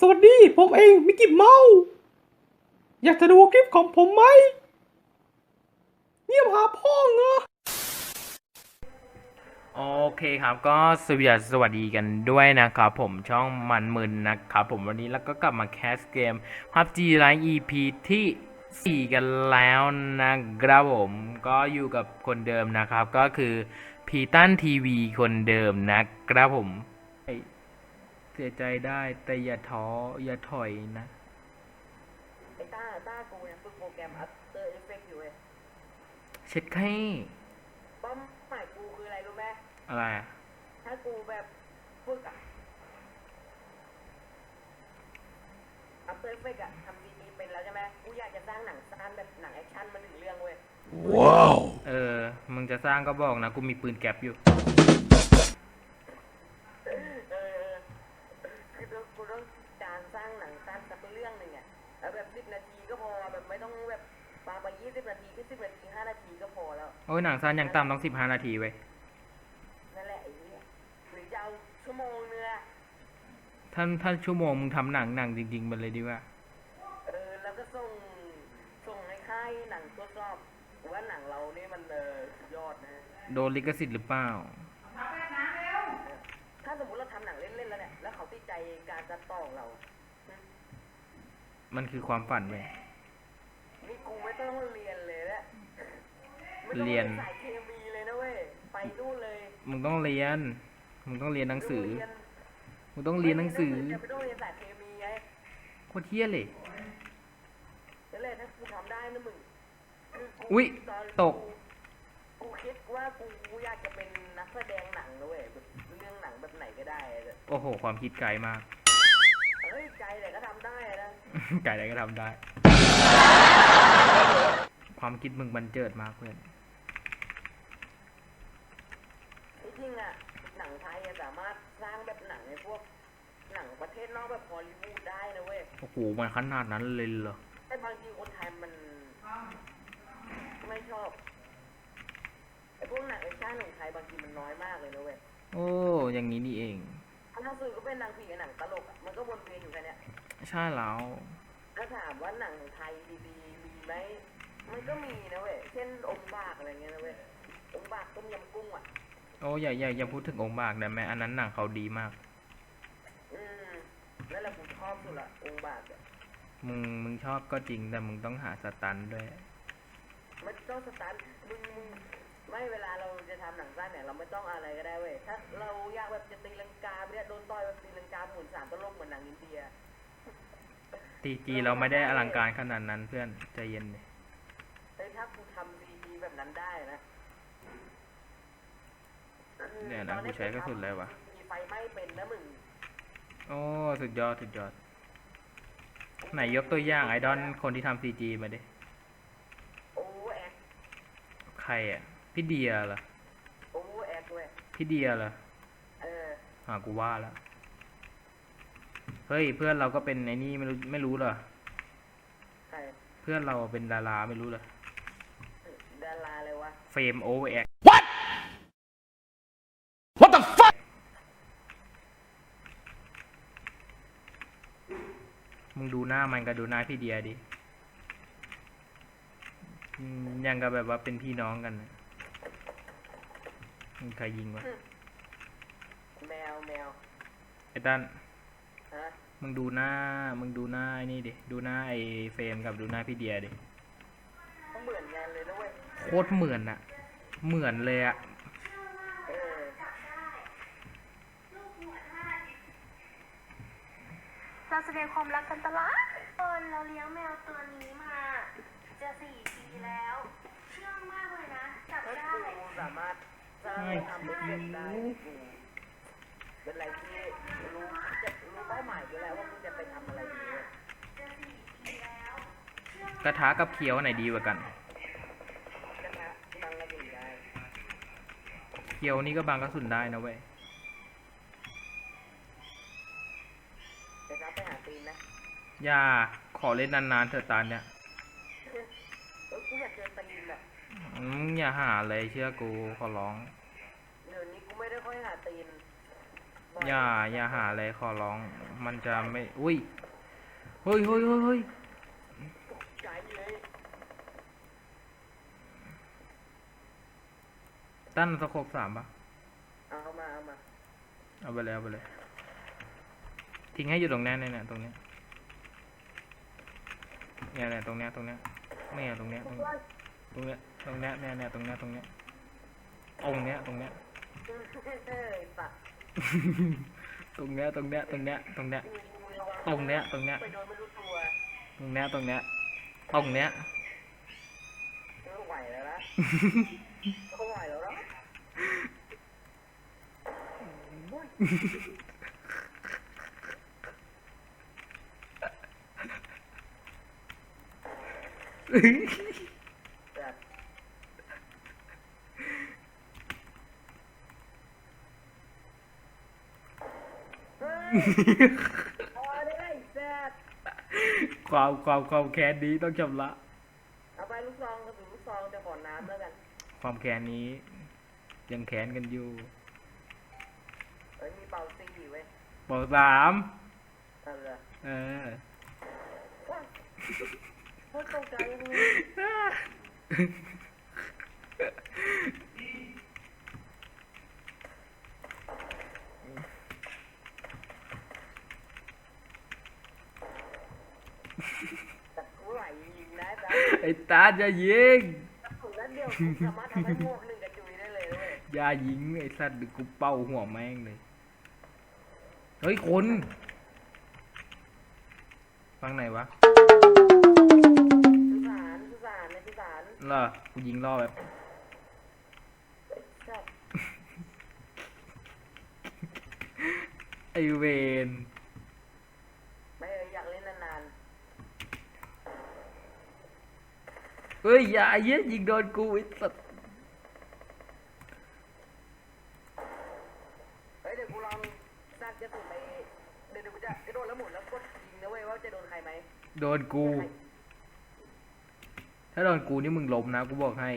สวัสดี ผมเองมิกกี้เมาอยากจะดูคลิปของผมไหมเงียบหาพ่อเหรอโอเคครับก็สวัสดีสวัสดีกันด้วยนะครับผมช่องมันมึนนะครับผมวันนี้แล้วก็กลับมาแคสเกม PUBG Lite EP ที่ 4 กันแล้วนะครับผมก็อยู่กับคนเดิมนะครับ ก็คือพีตันทีวีคนเดิมนะครับผม เสียใจได้แต่อย่าท้ออย่าถอยนะ ไอ้ต้าต้ากูเนี่ยฝึกโปรแกรม After Effects อยู่เว้ยเช็ดไข้ป้อมหมายกูคืออะไรรู้ไหมอะไรอะถ้ากูแบบฝึกอะ After Effects อะทำดีๆเป็นแล้วใช่ไหมกูอยากจะสร้างหนังสั้นแบบหนังแอคชั่นมาถึงเรื่องเว้ย เออ มึงจะสร้างก็บอกนะ กูมีปืนแก๊ปอยู่ ยี่สิบนาทีแค่สิบนาทีห้านาทีก็พอแล้ว โอ้ยหนังสั้นอย่างต่ำต้อง15นาทีเว้ยนั่นแหละไอ้เนี่ยหรือจะเอาชั่วโมงเนื้อะถ้าถ้าชั่วโมงมึงทำหนังหนังจริงๆไปเลยดีกว่า เออแล้วก็ส่งส่งให้ค่ายหนังตรวจสอบว่าหนังเรานี่มันเออสุดยอดนะ โดนลิขสิทธิ์หรือเปล่า ถ้าสมมติเราทำหนังเล่นๆแล้วเนี่ยแล้วเขาติดใจการจัดต่อของเราหึมันคือความฝันเว้ย นี่กูไม่ต้องเรียนเลยนะไม่ต้องเรียน สายเคมีเลยนะเว้ย ไปนู่นเลยมึงต้องเรียน มึงต้องเรียนหนังสือไม่ต้เรียนมึงต้องเรียนหนังสือจะไม่ต้องเรียนสายเคมีไงโคตรเที่ยเลยนั่นแหละถ้ากูทำได้นะมึงคือกูอุ๊ยตอนตก กูคิดว่ากูกูอยากจะเป็นนักแสดงหนังนะเว้ยแบบเรื่องหนังแบบไหนก็ได้อะโอ้โห ความคิดไกลมากเฮ้ยใจแต่ก็ทำได้นะ ไกลอะไรก็ทำได้ ความคิดมึงบันเจิดมากเพื่อนที่จริงอะหนังไทยอะสามารถสร้างแบบหนังในพวก หนังประเทศนอกแบบฮอลลีวูดได้นะเว้ยโอ้โหมันขนาดนั้นเลยเหรอแต่บางทีคนไทยมัน ไม่ชอบไอ้พวกหนังแอคชั่นของไทยบางทีมันน้อยมากเลยนะเว้ยโอ้อย่างนี้นี่เองถ้าสื่อก็เป็นหนังผีกับหนังตลกอะมันก็วนเวียนอยู่แค่เนี้ยใช่แล้วถ้าถามว่าหนังไทยดีๆมี ไหมมันก็มีนะเว้ย เช่นองค์บากอะไรเงี้ยนะเว้ยองค์บากต้มยำกุ้งอะโอ้อย่าอย่าอย่าพูดถึงองค์บากได้ไหมอันนั้นหนังเขาดีมาก อืมนั่นแหละผมชอบสุดละองค์บากอะมึงมึงชอบก็จริงแต่มึงต้องหาสตันท์ด้วยไม่ต้องสตาร์ทมึงมึงไม่เวลาเราจะทำหนังสั้นเนี่ยเราไม่ต้องอะไรก็ได้เว้ย ถ้าเราอยากแบบจะตีลังกาไปเนี่ยโดนต่อยแบบตีลังกาหมุนสามตลกเหมือนหนังอินเดีย ตีจีเราไม่ได้อลังการขนาดนั้นเพื่อนใจเย็นดิเฮ้ยถ้ากูทำซีดีแบบนั้นได้นะเนี่ยนะกูใช้กระสุนอะไรวะมีไฟไหม้เป็นนะมึงโอ้สุดยอดสุดยอด ไหนยกตัวอย่างไอดอลคนที่ทำซีจีมาดิโอเวอร์แอคใครอะ พี่เดียเหรอโอเวอร์แอคเว้ยพี่เดียเหรอเอออ่ากูว่าแล้ว เฮ้ยเพื่อนเราก็เป็นไอ้นี่ไม่รู้ไม่รู้เหรอใครเพื่อนเราเป็นดาราไม่รู้เหรอดาราเลยวะเฟรมโอเวอร์แอ What the fuck? มึงดูหน้ามันกับดูหน้าพี่เดียดิอืมยังกับแบบว่าเป็นพี่น้องกันนะมึงใครยิงวะแมวแมวไอ้ตันฮะ มึงดูหน้า มึงดูหน้าไอ้นี่ดิ ดูหน้าไอ้เฟรมกับดูหน้าพี่เดียดิ เขาเหมือนกันเลยนะเว้ย โคตรเหมือนอะเหมือนเลยอะเออ เราแสดงความรักกันตลอดเอิญเราเลี้ยงแมวตัวนี้มา จะสี่ปีแล้ว เชื่องมากเลยนะจับถ้าได้กูสามารถสร้างทำเป็นเด็กได้กูเป็นอะไรที่รู้ จะรู้เป้าหมายอยู่แล้วว่ามึงจะไปทำอะไรดีกระทะกับเคี้ยวไหนดีกว่ากันกระทะบังกระดิ่งได้เคี้ยวนี่ก็บางกระสุนได้นะเว้ยกระทะไปหาตีนนะอย่าขอเล่นนานๆเถอะตาเนี่ยเออกูอยากเจอตีนอะอืมอย่าหาเลยเชื่อกูขอร้องเดี๋ยวนี้กูไม่ได้ค่อยหาตีน บ่อยอย่า อย่าหาอะไรขอร้อง มันจะไม่ อุ้ย เฮ้ยเฮ้ยเฮ้ยเฮ้ยตกใจเลยตั้นสโคบสามปะเอามาเอามาเอาไปเลยเอาไปเลย ทิ้งให้อยู่ตรงเนี้ยเนี่ยเนี่ยตรงเนี้ยเนี่ยเนี่ยตรงเนี้ยตรงเนี้ยเนี่ยตรงเนี้ยตรงเนี้ยตรงเนี้ยตรงเนี้ยเนี่ยเนี่ยตรงเนี้ยตรงเนี้ยตรงเนี้ยตรงเนี้ยเฮ้ยสัตว์ ตรงเนี้ยตรงเนี้ยตรงเนี้ยตรงเนี้ยกูกูระวังตรงเนี้ยตรงเนี้ยไปโดนไม่รู้ตัวตรงเนี้ยตรงเนี้ยตรงเนี้ยไม่ไหวแล้วนะไม่ไหวแล้วนะบุ้ยแบบ เฮ้ย พอได้แซ่บความความความแค้นนี้ต้องชำระ เอาไปลูกซองกระสุนลูกซองจะขอน้ำแล้วกันความแค้นนี้ ยังแค้นกันอยู่เอ้ยมีเป่าซีเว้ยบอกสามเอาเลยเออ ว้ายโคตรตกใจเลย แต่กูไหลยิงนะจ๊ะ ไอ้ตาจะยิงถูกนัดเดียวกูสามารถทำให้หมวกหนึ่งกระจุยได้เลยเว้ยอย่ายิงไอ้สัตว์เดี๋ยวกูเป้าหัวแม่งเลย เฮ้ยคนฟังไหนวะสุสานสุสานในสุสานเหรอกูยิงล่อแบบใช่ไอเวน ไม่เอออยากเล่นนาน เฮ้ยอย่าเย็ดยิงโดนกูไอ้สัตว์ๆเฮ้ยเดี๋ยวกูลองสร้างกระสุนไปเดี๋ยวเดี๋ยวกูจะกระโดดแล้วหมุนแล้วกดยิงนะเว้ยว่าจะโดนใครไหมโดนกู ถ้าโดนกูนี่มึงล้มนะกูบอกให้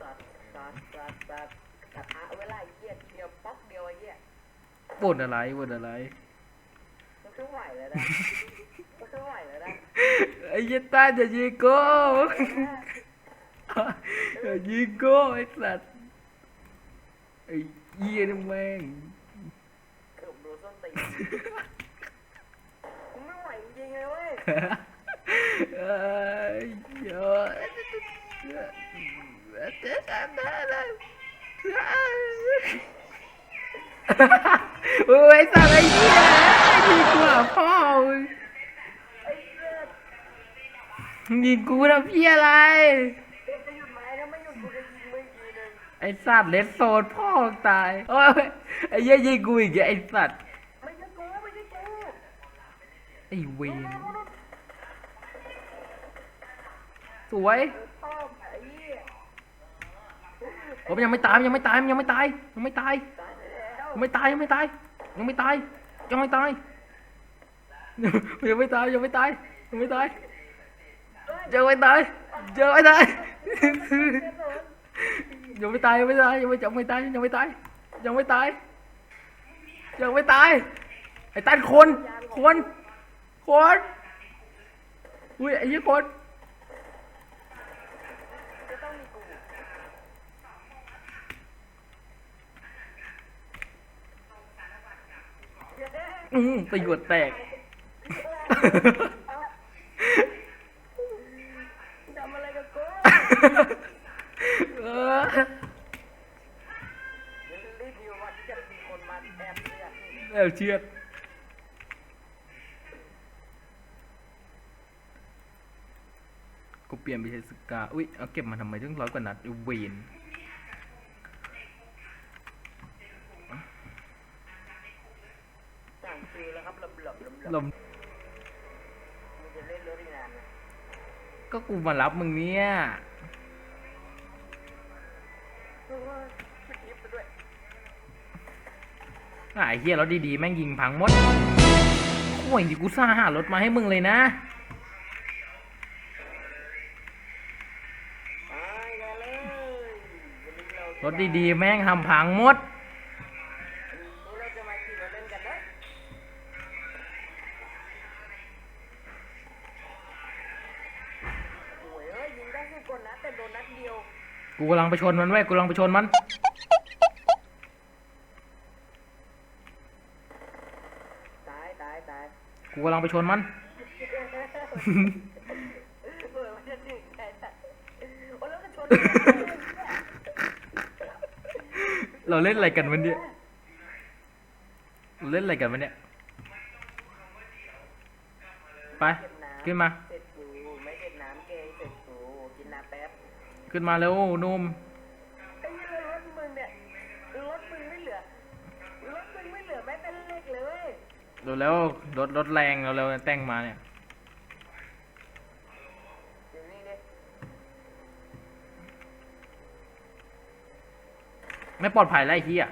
สัตว์สัตว์สัตว์สัตว์กระทะเวลาไอ้เหี้ยทีเดียวป๊อกเดียวไอ้เหี้ย บ่นอะไรบ่นอะไร มันก็ไหวแล้วนะมันก็ไหวแล้วนะไอ้เหี้ยตาจะยิงกูอย่ายิงกูไอ้สัตว์ไอ้เหี้ยนี่แม่งเกือบโดนส้นตีนกูไม่ไหวจริงๆเลยเว้ยเอ้ยเยอะโอ้ยสัตว์ไอ้เหี้ย ยิงกูอะพ่อมึงไอ้เลือดยิงกูทำเพี้ยอะไร ไอ้สัตว์เลสโซนพ่อตายโอ้ยไอ้เหี้ยยิงกูอีกไอ้สัตว์ไอ้เวนสวยผมยังไม่ตายยังไม่ตายยังไม่ตายยังไม่ตายยังไม่ตายยังไม่ตายยังไม่ตายยังไม่ตาย ยังไม่ตายยังไม่ตายยังไม่ตายยังไม่ตายยังไม่ตายยังไม่ตายยังไม่ตายยังไม่ยังไม่ตายยังไม่ตายยังไม่ตายยังไม่ตายไอ้ตันคนคนคนอุ้ยไอ้ยี่คนองมีกูอืมตีหัวแตก ทำอะไรกับกูเออเดี๋ยวรีบอยู่ว่าที่จะมีคนมาแอบเลือดแอบเชือดกูเปลี่ยนไปใช้สกา อุ้ยเอาเก็บมาทำไมถึงร้อยกว่านัดไอ้เวนสั่งซื้อแล้วครับหลบหลบหลบหลลบมมึงจะเล่นรถอีกนานไหม ก็กูมารับมึงเนี่ยเออคิดทิปไปด้วยอะไอ้เฮียรถดีๆ แม่งยิงพังหมดโอ้ยดิกูซ่าหารถมาให้มึงเลยนะไปกันเลยวันนี้เรารถดีๆ แม่งทำพังหมด งได้สิบกว่านัดแต่โดนนัดเดียว กูกำลังไปชนมันเว้ยกูกำลังไปชนมัน ตายตายตายกูกำลังไปชนมันเปิดมันจะถึงไงสัตว์โอ้แล้วก็ชนเราเล่นอะไรกันวันเนี้ยเราเล่นอะไรกันวันเนี้ยไปเก็บน้ำขึ้นมา นน้ำแป๊บขึ้นมาเร็วนุ่มไอ้เหี้ยรถมึงเนี่ยรถมึงไม่เหลือรถมึงไม่เหลือแม้แต่เล็กเลย เร็วแล้วรถรถแรงเราเร็วๆแต่งมาเนี่ยอยู่นี่ดิไม่ปลอดภัยไรเฮีย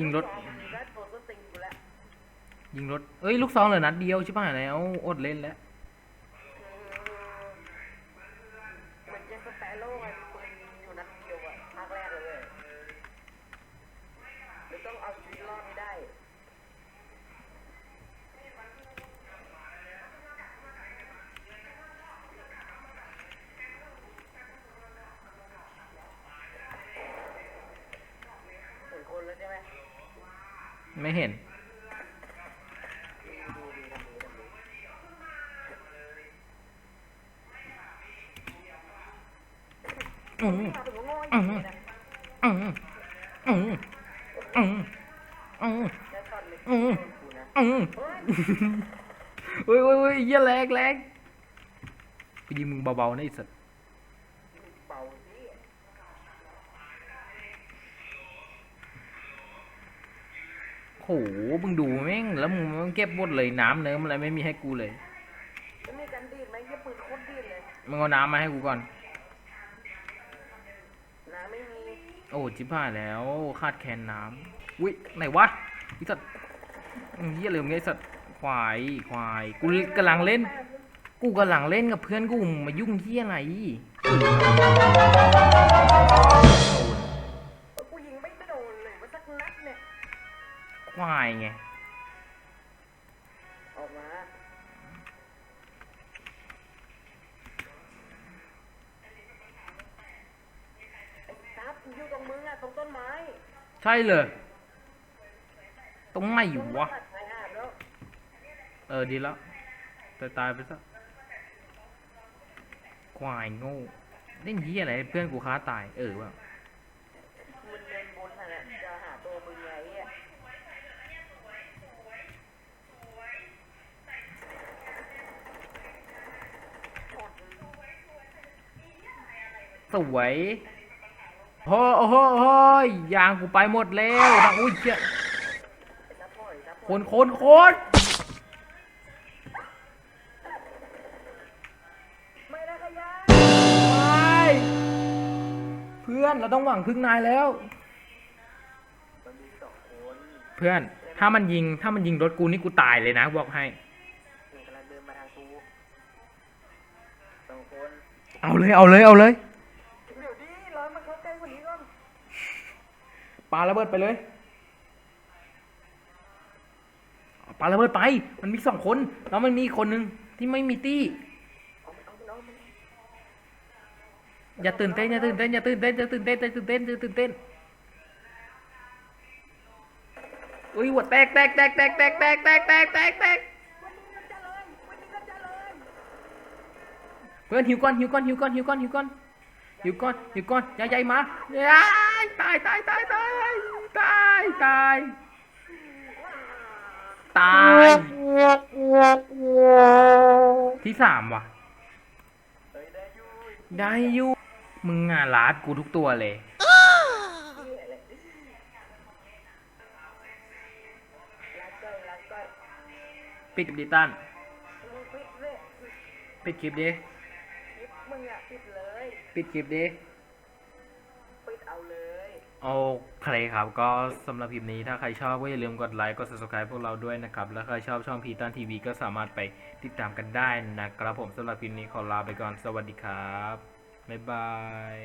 ยิงรถยิงรถโดนต้นติงกูแล้วยิงรถ เอ้ย ลูกซองเหลือนัดเดียวใช่ป่ะแล้ว อดเล่นแล้ว ไม่เห็น อืมมาถึงก็โง่อือีมอืมอืมอืมอืมอืมอืมเฮ้ยเฮ้ยเฮ้ยเยเหี้ยแรงแรงกูยิงมึงเบาๆนะไอ้สัตว์ มึงดูแม่งแล้วมึงมึงเก็บหมดเลยน้ำเนิ้มอะไรไม่มีให้กูเลยจะมีกันดีดไหมยี่ปืนโคตรดีดเลยมึงเอาน้ำมาให้กูก่อน น้ำไม่มีโอ้จิบหายแล้วขาดแคลนน้ำอุ้ยไหนวะไอ้สัตว์อืมเหี้ยเลยมึงไอ้สัตว์ควายควายกูกำลังเล่น กูกำลังเล่นกับเพื่อนกูมึงมายุ่งเหี้ยอะไรกูายไง ออกมาไอ้ซับอยู่ตรงมึงอะตรงต้นไม้ใช่เลย ตรงไหนอยู่วะต้นไม้ตัดชายหาดแล้วเออ ดีแล้วตายตายไปซะควายโง่เล่นเหี้ยอะไร เพื่อนกูค้าตาย เออว่ะ มันเดินบนขนาดจะหาตัวมึงไงอะชน สวยโอ้โหโอ้ยยางกูไปหมดแล้วทางอุ้ยเชี่ยคนคนคนไม่ได้ขยะไปเพื่อนเราต้องหวังพึ่งนายแล้ว มันมีสองคนเพื่อน ถ้ามันยิงถ้ามันยิงรถกูนี่กูตายเลยนะบอกให้หนึ่งกำลังเดินมาทางกูสองคน เอาเลยเอาเลยเอาเลย ร้อยมันเข้าใกลกว่านี้ก่อนปาระเบิดไปเลยเอาปาระเบิดไป มันมีสองคน แล้วมันมีคนหนึ่งที่ไม่มีตี้ อย่าตื่นเต้นอย่าตื่นเต้นอย่าตื่นเต้นอย่าตื่นเต้นอย่าตื่นเต้นอย่าตื่นเต้นอุ้ยหัวแตกแตกแตกแตกแตกแตกแตกแตกแตกแตกวันนี้กันจะเลยวันนี้กันจะเลยเพื่อนหิวก่อนหิวก่อนหิวก่อนหิวก่อนหิวก่อน หิวก่อนหิวก่อนใหญ่ใหญ่มาตายตายตายตายตายตายตายที่สามว่ะ ได้อยู่ มึงอะลาดกูทุกตัวเลย ปิดดิตันปิดคลิปดิมึงอะปิดเลย ปิดคลิปดิ ปิดเอาเลย โอเคครับ ก็สำหรับคลิปนี้ถ้าใครชอบก็อย่าลืมกดไลค์ กด subscribe พวกเราด้วยนะครับ แล้วใครชอบช่องพีตันทีวีก็สามารถไปติดตามกันได้นะครับผมสำหรับคลิปนี้ขอลาไปก่อน สวัสดีครับ บ๊ายบาย